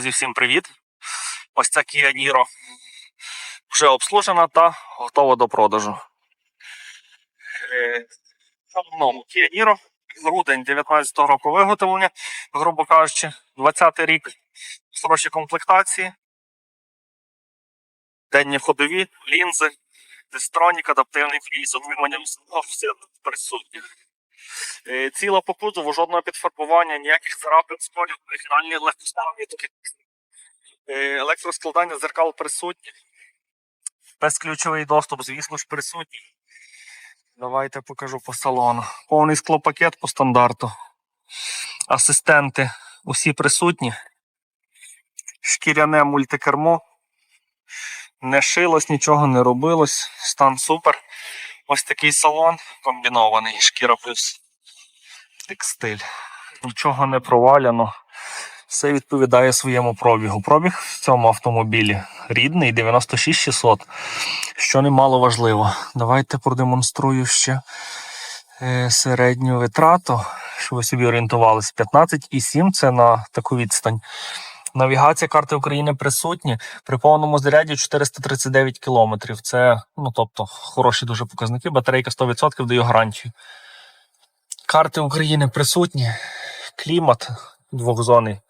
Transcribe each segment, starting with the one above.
Друзі, всім привіт! Ось ця Kia Niro вже обслужена та готова до продажу. Е, В одному Kia Niro, грудень 19 року виготовлення, грубо кажучи, 20-й рік, хороші комплектації, денні ходові, лінзи, дистронік, адаптивний фріз, отриманням все присутнє. Е, Ціла по кузову, жодного підфарбування, ніяких царапин, сколів, оригінальні легкосплавні такі. Е, Електроскладання зеркал присутні. Безключовий доступ, звісно ж, присутній. Давайте покажу по салону. Повний склопакет по стандарту. Асистенти усі присутні. Шкіряне мультикермо. Не шилось, нічого не робилось. Стан супер. Ось такий салон комбінований, шкіра плюс текстиль. Нічого не проваляно. Все відповідає своєму пробігу. Пробіг в цьому автомобілі рідний 96600, що немало важливо. Давайте продемонструю ще е, середню витрату, щоб ви собі орієнтувалися. 15,7 це на таку відстань. Навігація карти України присутні. При повному заряді 439 км. Це, ну тобто, хороші дуже показники. Батарейка 100% дає гарантію. Карти України присутні. Клімат двохзонний.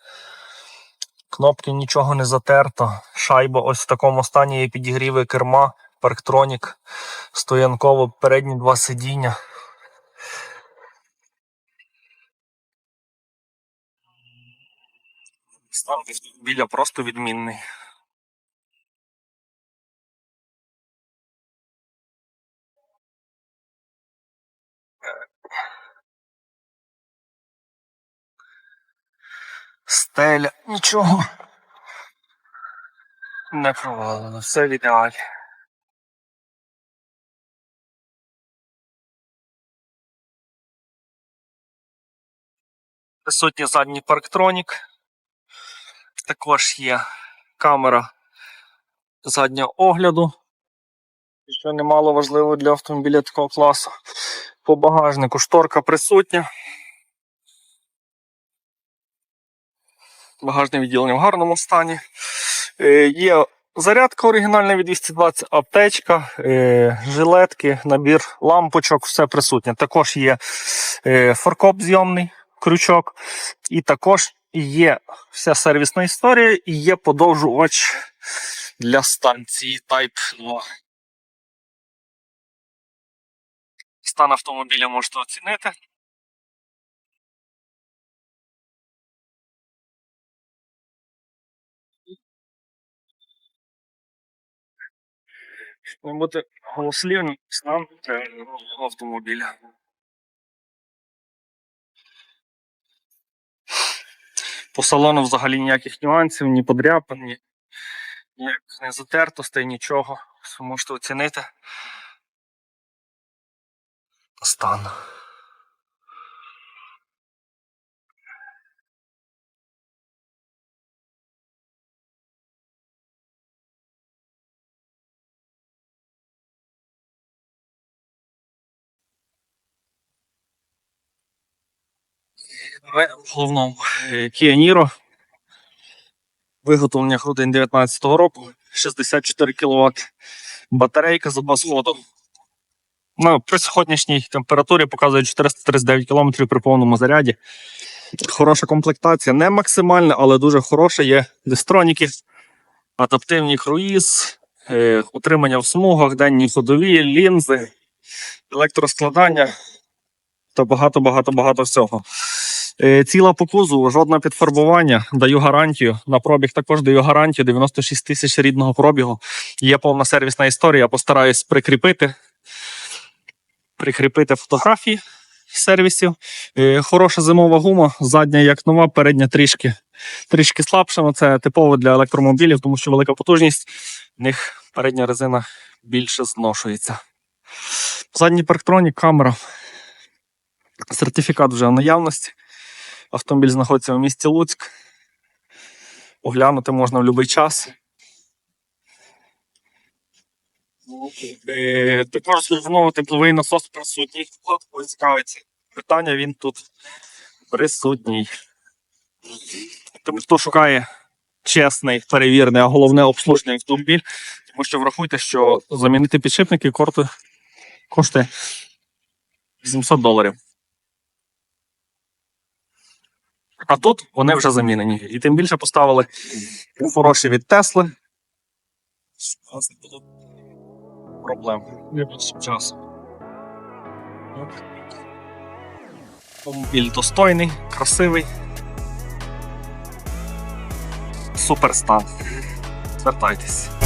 Кнопки нічого не затерто. Шайба ось в такому стані є підігріви керма, парктронік, стоянково передні два сидіння. Стан біля просто відмінний. Стеля, нічого. Не провалено, все в ідеалі. Присутній задній парктронік. Також є камера заднього огляду, що немало важливо для автомобіля такого класу. По багажнику шторка присутня. Багажне відділення в гарному стані. Е, Є зарядка оригінальна від 220, аптечка, е, жилетки, набір лампочок, все присутнє. Також є е, форкоп зйомний крючок, і також є вся сервісна історія і є подовжувач для станції Type 2. Стан автомобіля можете оцінити. Щоб бути голослівним, стан реального автомобіля. По салону взагалі ніяких нюансів, ні подряпин, ні як не затертостей, нічого. Все можете оцінити. Стан. В головному е, Kia Niro. Виготовлення грудень 2019 року. 64 кВт. Батарейка два згоду. Ну, при сьогоднішній температурі показує 439 км при повному заряді. Хороша комплектація, не максимальна, але дуже хороша. Є дистроніки, адаптивний круїз, е, утримання в смугах, денні ходові, лінзи, електроскладання та багато-багато-багато всього. Е, Ціла по кузову, жодне підфарбування, даю гарантію. На пробіг також даю гарантію 96 тисяч рідного пробігу. Є повна сервісна історія. Постараюсь прикріпити. Прикріпити фотографії сервісів. Е, Хороша зимова гума, задня як нова, передня трішки, трішки слабша. Це типово для електромобілів, тому що велика потужність. В них передня резина більше зношується. Задній парктронік, камера. Сертифікат вже в наявності. Автомобіль знаходиться в місті Луцьк. Оглянути можна в будь-який час. Е, Також знову тепловий насос присутній. От, цікавиться. Питання він тут присутній. Тобто, хто шукає чесний, перевірений, а головне обслужений автомобіль. Тому що врахуйте, що замінити підшипники коштує 800 доларів. А тут вони вже замінені. І тим більше поставили хороші від Тесли. У нас не було проблем. От. Автомобіль достойний, красивий. Супер стан. Звертайтесь.